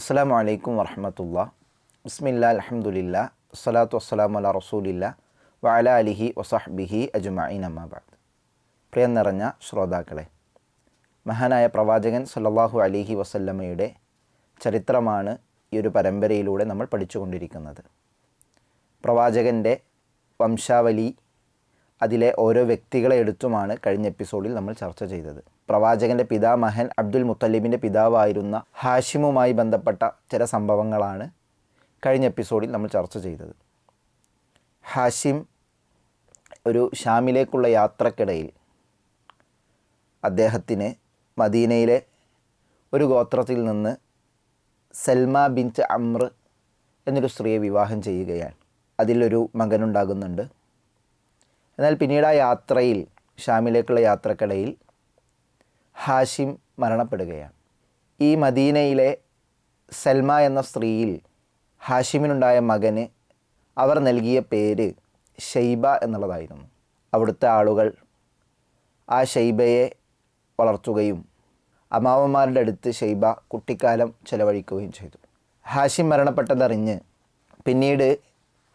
അസ്സാം വലൈക്കും വറഹമത്തുള്ള. ബിസ്മില്ല അലഹമുല്ല വസ്സലാത്തു വസ്സലാം അല റസൂലില്ല വഅല അലിഹി വസഹ്ബിഹി അജുമായി അമ്മാബാദ് പ്രിയം നിറഞ്ഞ ശ്രോതാക്കളെ മഹാനായ പ്രവാചകൻ സല്ലാഹു അലിഹി വസല്ലമ്മയുടെ ചരിത്രമാണ് ഈ ഒരു പരമ്പരയിലൂടെ നമ്മൾ പഠിച്ചുകൊണ്ടിരിക്കുന്നത്. പ്രവാചകന്റെ വംശാവലി അതിലെ ഓരോ വ്യക്തികളെ എടുത്തുമാണ് കഴിഞ്ഞ എപ്പിസോഡിൽ നമ്മൾ ചർച്ച ചെയ്തത്. പ്രവാചകന്റെ പിതാമഹൻ അബ്ദുൽ മുത്തലിബിന്റെ പിതാവായിരുന്ന ഹാഷിമുമായി ബന്ധപ്പെട്ട ചില സംഭവങ്ങളാണ് കഴിഞ്ഞ എപ്പിസോഡിൽ നമ്മൾ ചർച്ച ചെയ്തത്. ഹാഷിം ഒരു ഷാമിലേക്കുള്ള യാത്രക്കിടയിൽ അദ്ദേഹത്തിന് മദീനയിലെ ഒരു ഗോത്രത്തിൽ നിന്ന് സൽമ ബിന്റ് അമ്ര എന്നൊരു സ്ത്രീയെ വിവാഹം ചെയ്യുകയാണ്. അതിലൊരു മകനുണ്ടാകുന്നുണ്ട്. എന്നാൽ പിന്നീട് ആ യാത്രയിൽ ഷാമിലേക്കുള്ള യാത്രക്കിടയിൽ ഹാഷിം മരണപ്പെടുകയാണ്. ഈ മദീനയിലെ സൽമ എന്ന സ്ത്രീയിൽ ഹാഷിമിനുണ്ടായ മകന് അവർ നൽകിയ പേര് ഷെയ്ബ എന്നുള്ളതായിരുന്നു. അവിടുത്തെ ആളുകൾ ആ ഷെയ്ബയെ വളർത്തുകയും അമ്മാവന്മാരുടെ അടുത്ത് ഷെയ്ബ കുട്ടിക്കാലം ചെലവഴിക്കുകയും ചെയ്തു. ഹാഷിം മരണപ്പെട്ടതറിഞ്ഞ് പിന്നീട്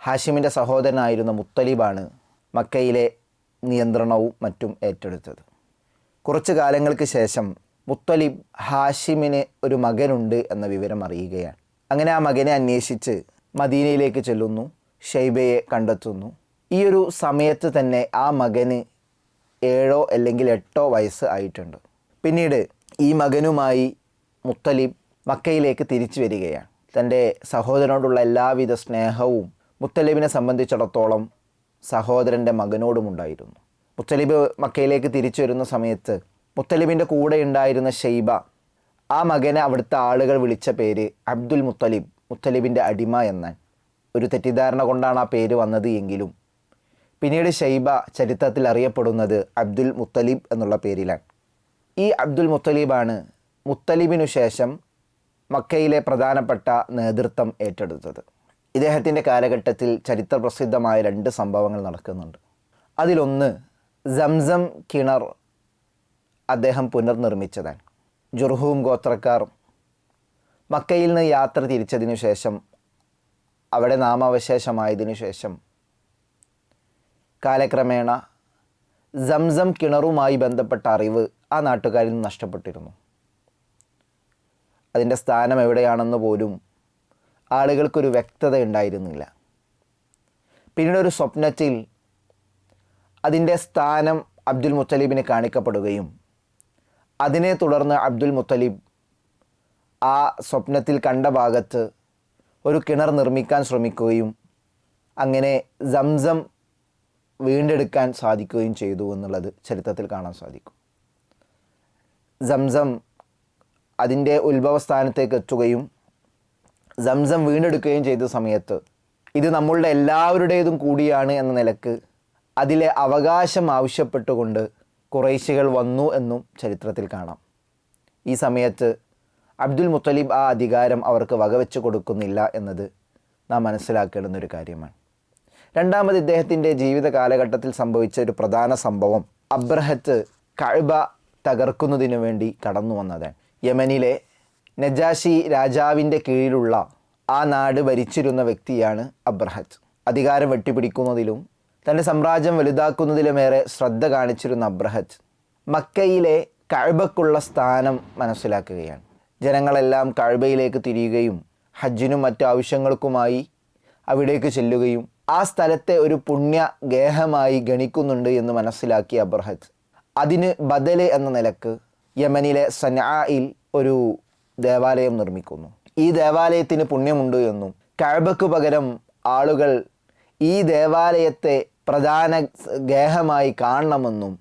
ഹാഷിമിന്റെ സഹോദരനായിരുന്ന മുത്തലിബാണ് മക്കയിലെ നിയന്ത്രണവും മറ്റും ഏറ്റെടുത്തത്. കുറച്ചു കാലങ്ങൾക്ക് ശേഷം മുത്തലിബ് ഹാഷിമിന് ഒരു മകനുണ്ട് എന്ന വിവരം അറിയുകയാണ്. അങ്ങനെ ആ മകനെ അന്വേഷിച്ച് മദീനയിലേക്ക് ചെല്ലുന്നു ഷെയ്ബയെ കണ്ടെത്തുന്നു. ഈ ഒരു സമയത്ത് തന്നെ ആ മകന് ഏഴോ അല്ലെങ്കിൽ എട്ടോ വയസ്സ് ആയിട്ടുണ്ട്. പിന്നീട് ഈ മകനുമായി മുത്തലിബ് മക്കയിലേക്ക് തിരിച്ചു വരികയാണ്. തന്റെ സഹോദരനോടുള്ള എല്ലാവിധ സ്നേഹവും മുത്തലിബിനെ സംബന്ധിച്ചിടത്തോളം സഹോദരന്റെ മകനോടുമുണ്ടായിരുന്നു മുത്തലിബ് മക്കയിലേക്ക് തിരിച്ചു വരുന്ന സമയത്ത് മുത്തലിബിന്റെ കൂടെ ഉണ്ടായിരുന്ന ഷെയ്ബ ആ മകനെ അവിടുത്തെ ആളുകൾ വിളിച്ച പേര് അബ്ദുൽ മുത്തലിബ് മുത്തലിബിന്റെ അടിമ എന്ന ഒരു തെറ്റിദ്ധാരണ കൊണ്ടാണ് ആ പേര് വന്നത് എങ്കിലും പിന്നീട് ഷെയ്ബ ചരിത്രത്തിൽ അറിയപ്പെടുന്നത് അബ്ദുൽ മുത്തലിബ് എന്നുള്ള പേരിലാണ്. ഈ അബ്ദുൽ മുത്തലിബാണ് മുത്തലിബിനു ശേഷം മക്കയിലെ പ്രധാനപ്പെട്ട നേതൃത്വം ഏറ്റെടുത്തത്. ഇദ്ദേഹത്തിന്റെ കാലഘട്ടത്തിൽ ചരിത്ര പ്രസിദ്ധമായ രണ്ട് സംഭവങ്ങൾ നടക്കുന്നുണ്ട്. അതിലൊന്ന് സംസം കിണർ അദ്ദേഹം പുനർനിർമ്മിച്ചതാണ്. ജുർഹൂം ഗോത്രക്കാർ മക്കയിൽ നിന്ന് യാത്ര തിരിച്ചതിനു ശേഷം അവിടെ നാമാവശേഷമായതിനു ശേഷം കാലക്രമേണ സംസം കിണറുമായി ബന്ധപ്പെട്ട അറിവ് ആ നാട്ടുകാരിൽ നിന്ന് നഷ്ടപ്പെട്ടിരുന്നു. അതിന്റെ സ്ഥാനം എവിടെയാണെന്ന് പോലും ആളുകൾക്കൊരു വ്യക്തത ഉണ്ടായിരുന്നില്ല. പിന്നീട് ഒരു സ്വപ്നത്തിൽ അതിന്റെ സ്ഥാനം അബ്ദുൽ മുത്തലീബിന് കാണിക്കപ്പെടുകയും അതിനെ തുടർന്ന് അബ്ദുൽ മുത്തലീബ് ആ സ്വപ്നത്തിൽ കണ്ട ഭാഗത്ത് ഒരു കിണർ നിർമ്മിക്കാൻ ശ്രമിക്കുകയും അങ്ങനെ സംസം വീണ്ടെടുക്കാൻ സാധിക്കുകയും ചെയ്തു എന്നുള്ളത് ചരിത്രത്തിൽ കാണാൻ സാധിക്കും. സംസം അതിന്റെ ഉത്ഭവസ്ഥാനത്തേക്ക് എത്തുകയും സംസം വീണ്ടെടുക്കുകയും ചെയ്ത സമയത്ത് ഇത് നമ്മളുടെ എല്ലാവരുടേതും കൂടിയാണ് എന്ന നിലയ്ക്ക് അതിലെ അവകാശം ആവശ്യപ്പെട്ടുകൊണ്ട് കുറേശികൾ വന്നു എന്നും ചരിത്രത്തിൽ കാണാം. ഈ സമയത്ത് അബ്ദുൽ മുത്തലിബ് ആ അധികാരം അവർക്ക് വകവെച്ച് കൊടുക്കുന്നില്ല എന്നത് നാം മനസ്സിലാക്കേണ്ടുന്ന ഒരു കാര്യമാണ്. രണ്ടാമത് ഇദ്ദേഹത്തിന്റെ ജീവിത കാലഘട്ടത്തിൽ സംഭവിച്ച ഒരു പ്രധാന സംഭവം അബ്രഹത്ത് കഴുബ തകർക്കുന്നതിനു വേണ്ടി കടന്നു വന്നതാണ്. യമനിലെ നജാഷി രാജാവിന്റെ കീഴിലുള്ള ആ നാട് ഭരിച്ചിരുന്ന വ്യക്തിയാണ് അബ്രഹത്ത്. അധികാരം വെട്ടിപ്പിടിക്കുന്നതിലും തന്റെ സാമ്രാജ്യം വലുതാക്കുന്നതിലുമേറെ ശ്രദ്ധ കാണിച്ചിരുന്ന അബ്രഹത്ത് മക്കയിലെ കഴുബക്കുള്ള സ്ഥാനം മനസ്സിലാക്കുകയാണ്. ജനങ്ങളെല്ലാം കഴുബയിലേക്ക് തിരിയുകയും ഹജ്ജിനും മറ്റു ആവശ്യങ്ങൾക്കുമായി അവിടേക്ക് ചെല്ലുകയും ആ സ്ഥലത്തെ ഒരു പുണ്യ ഗേഹമായി ഗണിക്കുന്നുണ്ട് എന്ന് മനസ്സിലാക്കിയ അബ്രഹത്ത് അതിന് ബദൽ എന്ന നിലയ്ക്ക് യമനിലെ സനായിൽ ഒരു ദേവാലയം നിർമ്മിക്കുന്നു. ഈ ദേവാലയത്തിന് പുണ്യമുണ്ട് എന്നും കഴബക്ക് പകരം ആളുകൾ ഈ ദേവാലയത്തെ പ്രധാന ഗേഹമായി കാണണമെന്നും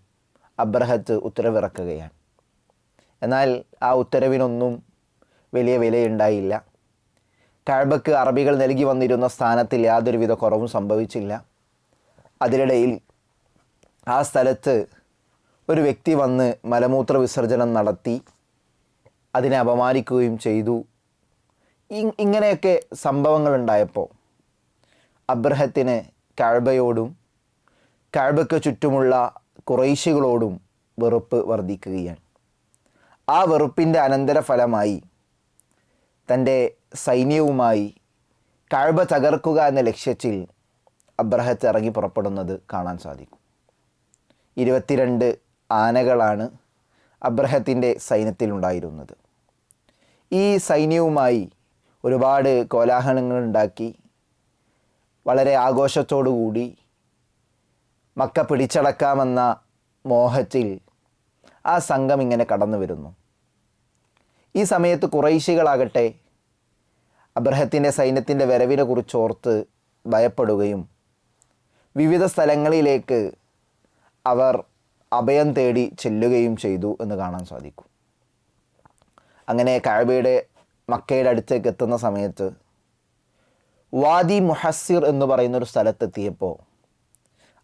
അബ്രഹത്ത് ഉത്തരവിറക്കുകയാണ്. എന്നാൽ ആ ഉത്തരവിനൊന്നും വലിയ വിലയുണ്ടായില്ല. കഴബക്ക് അറബികൾ നൽകി വന്നിരുന്ന സ്ഥാനത്തിൽ യാതൊരുവിധ കുറവും സംഭവിച്ചില്ല. അതിനിടയിൽ ആ സ്ഥലത്ത് ഒരു വ്യക്തി വന്ന് മലമൂത്ര വിസർജനം നടത്തി. അതിനെ അപമാനിക്കുകയും ചെയ്തു. ഇങ്ങനെയൊക്കെ സംഭവങ്ങൾ ഉണ്ടായപ്പോൾ അബ്രഹത്തിന് കഴബയോടും കഴബയ്ക്ക് ചുറ്റുമുള്ള കുറേശികളോടും വെറുപ്പ് വർദ്ധിക്കുകയാണ്. ആ വെറുപ്പിന്റെ അനന്തരഫലമായി തന്റെ സൈന്യവുമായി കഴബ തകർക്കുക എന്ന ലക്ഷ്യത്തിൽ അബ്രഹത്ത് ഇറങ്ങി പുറപ്പെടുന്നത് കാണാൻ സാധിക്കും. ഇരുപത്തിരണ്ട് ആനകളാണ് അബ്രഹത്തിന്റെ സൈന്യത്തിലുണ്ടായിരുന്നത്. ഈ സൈന്യവുമായി ഒരുപാട് കോലാഹലങ്ങൾ ഉണ്ടാക്കി വളരെ ആഘോഷത്തോടുകൂടി മക്ക പിടിച്ചടക്കാമെന്ന മോഹത്തിൽ ആ സംഘം ഇങ്ങനെ കടന്നു വരുന്നു. ഈ സമയത്ത് കുറൈശികളാകട്ടെ അബ്രഹത്തിന്റെ സൈന്യത്തിന്റെ വരവിനെ കുറിച്ച് ഓർത്ത് ഭയപ്പെടുകയും വിവിധ സ്ഥലങ്ങളിലേക്ക് അവർ അഭയം തേടി ചെല്ലുകയും ചെയ്തു എന്ന് കാണാൻ സാധിക്കും. അങ്ങനെ കഴബയുടെ മക്കയുടെ അടുത്തേക്ക് എത്തുന്ന സമയത്ത് വാദി മുഹസ്സിർ എന്ന് പറയുന്നൊരു സ്ഥലത്തെത്തിയപ്പോൾ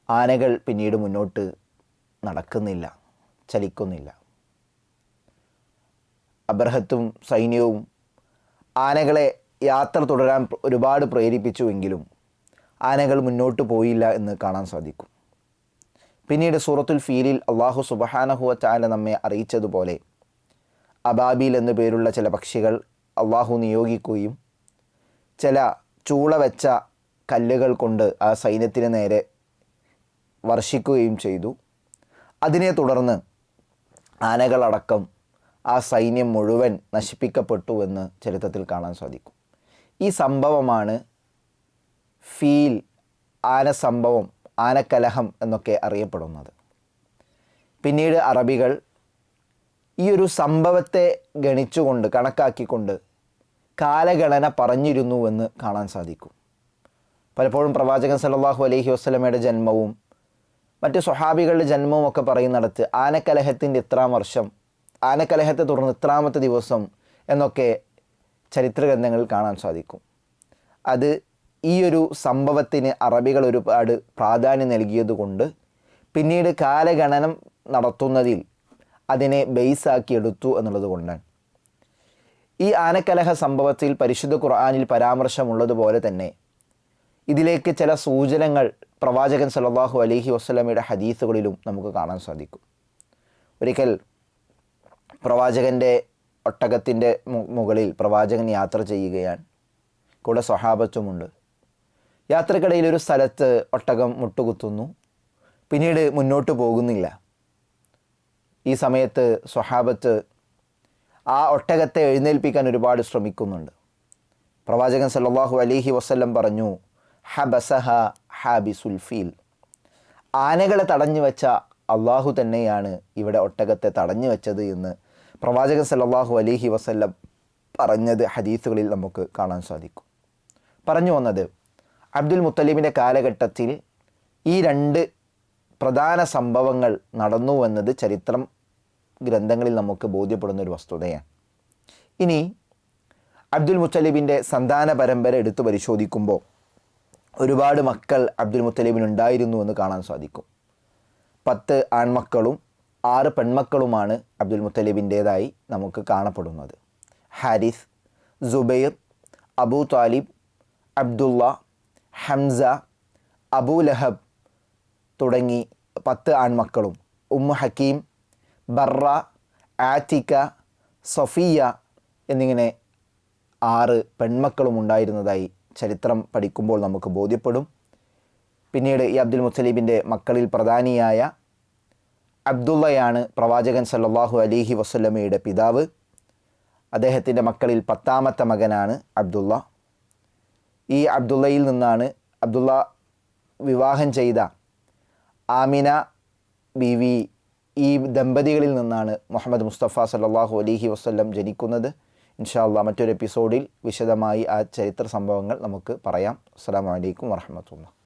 ആനകൾ പിന്നീട് മുന്നോട്ട് നടക്കുന്നില്ല ചലിക്കുന്നില്ല. അബ്രഹത്തും സൈന്യവും ആനകളെ യാത്ര തുടരാൻ ഒരുപാട് പ്രേരിപ്പിച്ചുവെങ്കിലും ആനകൾ മുന്നോട്ട് പോയില്ല എന്ന് കാണാൻ സാധിക്കും. പിന്നീട് സൂറത്തുൽ ഫീലിൽ അള്ളാഹു സുബഹാനഹുവ ചാല നമ്മെ അറിയിച്ചതുപോലെ അബാബിൽ എന്നു പേരുള്ള ചില പക്ഷികൾ അള്ളാഹു നിയോഗിക്കുകയും ചില ചൂള വെച്ച കല്ലുകൾ കൊണ്ട് ആ സൈന്യത്തിന് നേരെ വർഷിക്കുകയും ചെയ്തു. അതിനെ തുടർന്ന് ആനകളടക്കം ആ സൈന്യം മുഴുവൻ നശിപ്പിക്കപ്പെട്ടു എന്ന് ചരിത്രത്തിൽ കാണാൻ സാധിക്കും. ഈ സംഭവമാണ് ഫീൽ ആന സംഭവം ആനക്കലഹം എന്നൊക്കെ അറിയപ്പെടുന്നത്. പിന്നീട് അറബികൾ ഈ ഒരു സംഭവത്തെ ഗണിച്ചുകൊണ്ട് കണക്കാക്കിക്കൊണ്ട് കാലഗണന പറഞ്ഞിരുന്നുവെന്ന് കാണാൻ സാധിക്കും. പലപ്പോഴും പ്രവാചകൻ സല്ലല്ലാഹു അലഹി വസ്ലമയുടെ ജന്മവും മറ്റ് സ്വഹാബികളുടെ ജന്മവും ഒക്കെ പറയുന്നിടത്ത് ആനക്കലഹത്തിന്റെ ഇത്രാം വർഷം ആനക്കലഹത്തെ തുടർന്ന് ഇത്രാമത്തെ ദിവസം എന്നൊക്കെ ചരിത്ര ഗ്രന്ഥങ്ങളിൽ കാണാൻ സാധിക്കും. അത് ഈ ഒരു സംഭവത്തിന് അറബികൾ ഒരുപാട് പ്രാധാന്യം നൽകിയതുകൊണ്ട് പിന്നീട് കാലഗണനം നടത്തുന്നതിൽ അതിനെ ബേസാക്കി എടുത്തു എന്നുള്ളത് കൊണ്ടാണ്. ഈ ആനക്കലഹ സംഭവത്തിൽ പരിശുദ്ധ ഖുർആാനിൽ പരാമർശമുള്ളതുപോലെ തന്നെ ഇതിലേക്ക് ചില സൂചനകൾ പ്രവാചകൻ സല്ലല്ലാഹു അലഹി വസ്ലമയുടെ ഹദീസുകളിലും നമുക്ക് കാണാൻ സാധിക്കും. ഒരിക്കൽ പ്രവാചകന്റെ ഒട്ടകത്തിന്റെ മുകളിൽ പ്രവാചകൻ യാത്ര ചെയ്യുകയാണ്. കൂടെ സ്വഹാപത്വമുണ്ട് യാത്രക്കിടയിൽ ഒരു സ്ഥലത്ത് ഒട്ടകം മുട്ടുകുത്തുന്നു. പിന്നീട് മുന്നോട്ട് പോകുന്നില്ല. ഈ സമയത്ത് സ്വഹാബത്ത് ആ ഒട്ടകത്തെ എഴുന്നേൽപ്പിക്കാൻ ഒരുപാട് ശ്രമിക്കുന്നുണ്ട്. പ്രവാചകൻ സല്ലാഹു അലൈഹി വസ്ല്ലം പറഞ്ഞു ഹബസഹ ഹാബിസുൽ സുൽഫീൽ ആനകളെ തടഞ്ഞു വെച്ച അള്ളാഹു തന്നെയാണ് ഇവിടെ ഒട്ടകത്തെ തടഞ്ഞു വെച്ചത് എന്ന് പ്രവാചകൻ സല്ലാഹു അലൈഹി വസ്ല്ലം പറഞ്ഞത് ഹദീസുകളിൽ നമുക്ക് കാണാൻ സാധിക്കും. പറഞ്ഞു വന്നത് അബ്ദുൽ മുത്തലീമിന്റെ കാലഘട്ടത്തിൽ ഈ രണ്ട് പ്രധാന സംഭവങ്ങൾ നടന്നു എന്നത് ചരിത്രം ഗ്രന്ഥങ്ങളിൽ നമുക്ക് ബോധ്യപ്പെടുന്ന ഒരു വസ്തുതയാണ്. ഇനി അബ്ദുൽ മുത്തലിബിന്റെ സന്താന പരമ്പര എടുത്തു പരിശോധിക്കുമ്പോൾ ഒരുപാട് മക്കൾ അബ്ദുൽ മുത്തലിബിനുണ്ടായിരുന്നു എന്ന് കാണാൻ സാധിക്കും. പത്ത് ആൺമക്കളും ആറ് പെൺമക്കളുമാണ് അബ്ദുൽ മുത്തലിബിന്റേതായി നമുക്ക് കാണപ്പെടുന്നത്. Haris Jubair Abu Talib Abdullah Hamza Abu Lahab തുടങ്ങി പത്ത് ആൺമക്കളും. ഉമ്മ ഹക്കീം ബറ ആറ്റിക്ക സഫിയ എന്നിങ്ങനെ ആറ് പെൺമക്കളും ഉണ്ടായിരുന്നതായി ചരിത്രം പഠിക്കുമ്പോൾ നമുക്ക് ബോധ്യപ്പെടും. പിന്നീട് ഈ അബ്ദുൽ മുത്തലീബിന്റെ മക്കളിൽ പ്രധാനിയായ അബ്ദുള്ളയാണ് പ്രവാചകൻ സല്ലാഹു അലിഹി വസ്ലമയുടെ പിതാവ്. അദ്ദേഹത്തിന്റെ മക്കളിൽ പത്താമത്തെ മകനാണ് അബ്ദുള്ള. ഈ അബ്ദുള്ളയിൽ നിന്നാണ് അബ്ദുള്ള വിവാഹം ചെയ്ത ആമിന ബീവി ഈ ദമ്പതികളിൽ നിന്നാണ് മുഹമ്മദ് മുസ്തഫ സല്ലല്ലാഹു അലഹി വസ്ല്ലം ജനിക്കുന്നത്. ഇൻഷാ അള്ളാഹ് മറ്റൊരു എപ്പിസോഡിൽ വിശദമായി ആ ചരിത്ര സംഭവങ്ങൾ നമുക്ക് പറയാം. അസ്സാം വലൈക്കും വർഹമത്തുള്ള